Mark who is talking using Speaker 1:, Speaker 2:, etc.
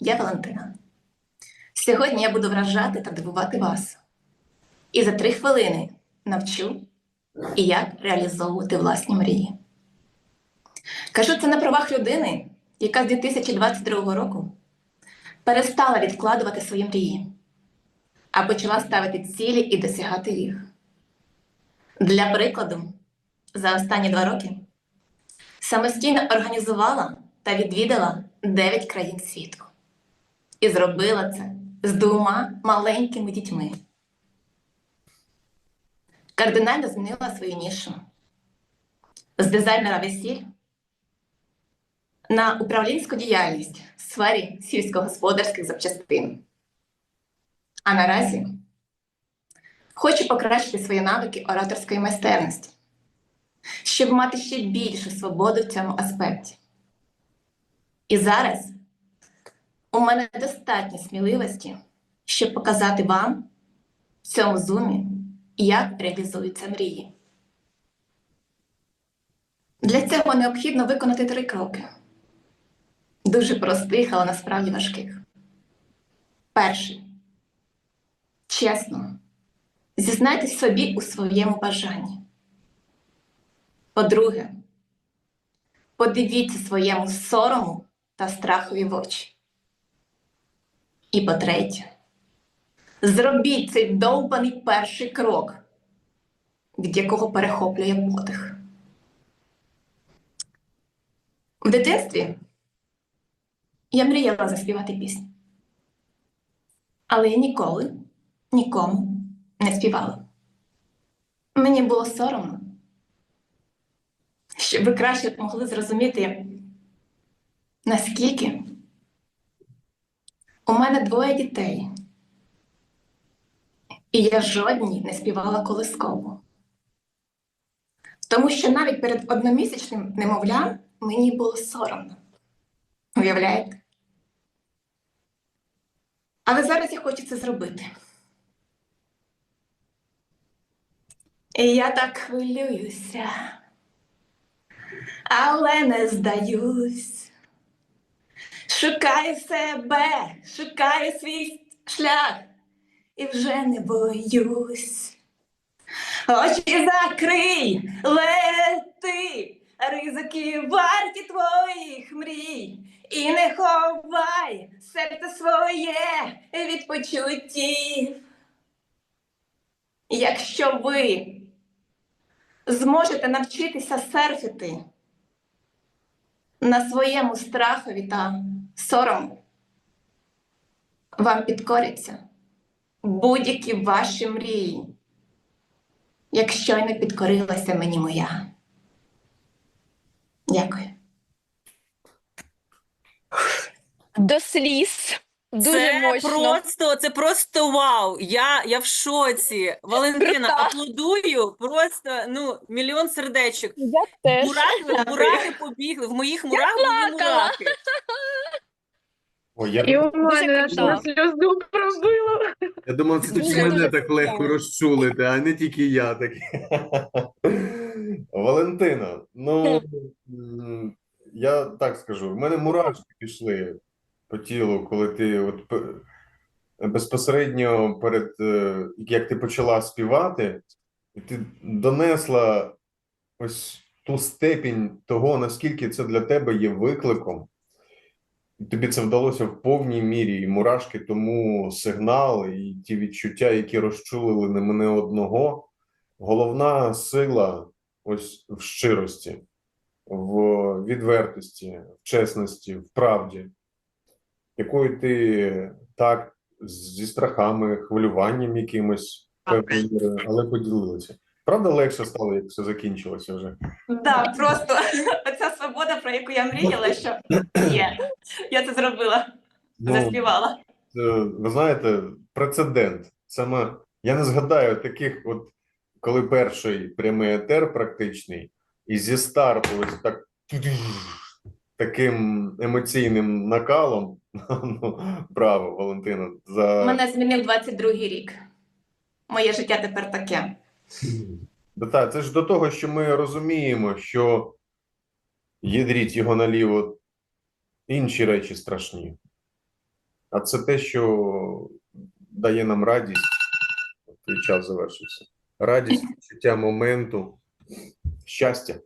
Speaker 1: я Валентина. Сьогодні я буду вражати та дивувати вас. І за три хвилини навчу, як реалізовувати власні мрії. Кажу це на правах людини, яка з 2022 року перестала відкладувати свої мрії, а почала ставити цілі і досягати їх. Для прикладу, за останні два роки самостійно організувала та відвідала 9 країн світу. І зробила це з двома маленькими дітьми. Кардинально змінила свою нішу з дизайнера весіль на управлінську діяльність в сфері сільськогосподарських запчастин. А наразі хочу покращити свої навики ораторської майстерності, щоб мати ще більшу свободу в цьому аспекті. І зараз у мене достатньо сміливості, щоб показати вам в цьому зумі, як реалізуються мрії. Для цього необхідно виконати три кроки. Дуже простих, але насправді важких. Перший. Чесно. Зізнайтесь собі у своєму бажанні. По-друге, подивіться своєму сорому та страхові в очі. І по-третє, зробіть цей довбаний перший крок, від якого перехоплює подих. В дитинстві я мріяла заспівати пісню. Але я ніколи нікому не співала. Мені було соромно, щоб ви краще могли зрозуміти, наскільки у мене двоє дітей, і я жодній не співала колискову. Тому що навіть перед одномісячним немовлям мені було соромно. Уявляєте? Але зараз я хочу це зробити. І я так хвилююся, але не здаюсь. Шукаю себе, шукаю свій шлях і вже не боюсь. Очі закрий, лети, ризики варті твоїх мрій, і не ховай серце своє від почуттів. Якщо ви зможете навчитися серфити на своєму страхові та сорому, вам підкоряться будь-які ваші мрії, якщо не підкорилася мені моя. Дякую.
Speaker 2: До сліз. Дуже
Speaker 3: це
Speaker 2: мощно.
Speaker 3: просто, це просто вау. Я, я в шоці. Валентина,
Speaker 2: Крута.
Speaker 3: аплодую. Просто ну, мільйон сердечок.
Speaker 2: Я теж.
Speaker 3: Мурахи, мурахи побігли. В моїх мурах були мурахи.
Speaker 4: Ой, я,
Speaker 5: І у мене аж на сльозу пробило.
Speaker 4: я думав, це тільки мене так легко розчулити, а не тільки я такий. Валентина, ну м, я так скажу, в мене мурашки пішли по тілу, коли ти от безпосередньо перед е, як ти почала співати, і ти донесла ось ту степінь того, наскільки це для тебе є викликом. Тобі це вдалося в повній мірі, і мурашки тому сигнал, і ті відчуття, які розчулили не мене одного. Головна сила ось в щирості, в відвертості, в чесності, в правді, якою ти так зі страхами, хвилюванням якимось, але поділилася. Правда, легше стало, як все закінчилося вже?
Speaker 1: Да, просто оця свобода, про яку я мріяла, що є. Я це зробила,
Speaker 4: Ну,
Speaker 1: заспівала.
Speaker 4: Е, ви знаєте, прецедент. Саме я не згадаю таких, от коли перший прямий етер практичний, і зі старту ось так таким емоційним накалом. Ну, браво, Валентина, за
Speaker 1: Мене змінив 22-й рік. Моє життя тепер таке.
Speaker 4: Та, це ж до того, що ми розуміємо, що єдріть його наліво інші речі страшні. а це те, що дає нам радість. Твій час завершився. Радість, відчуття моменту, щастя.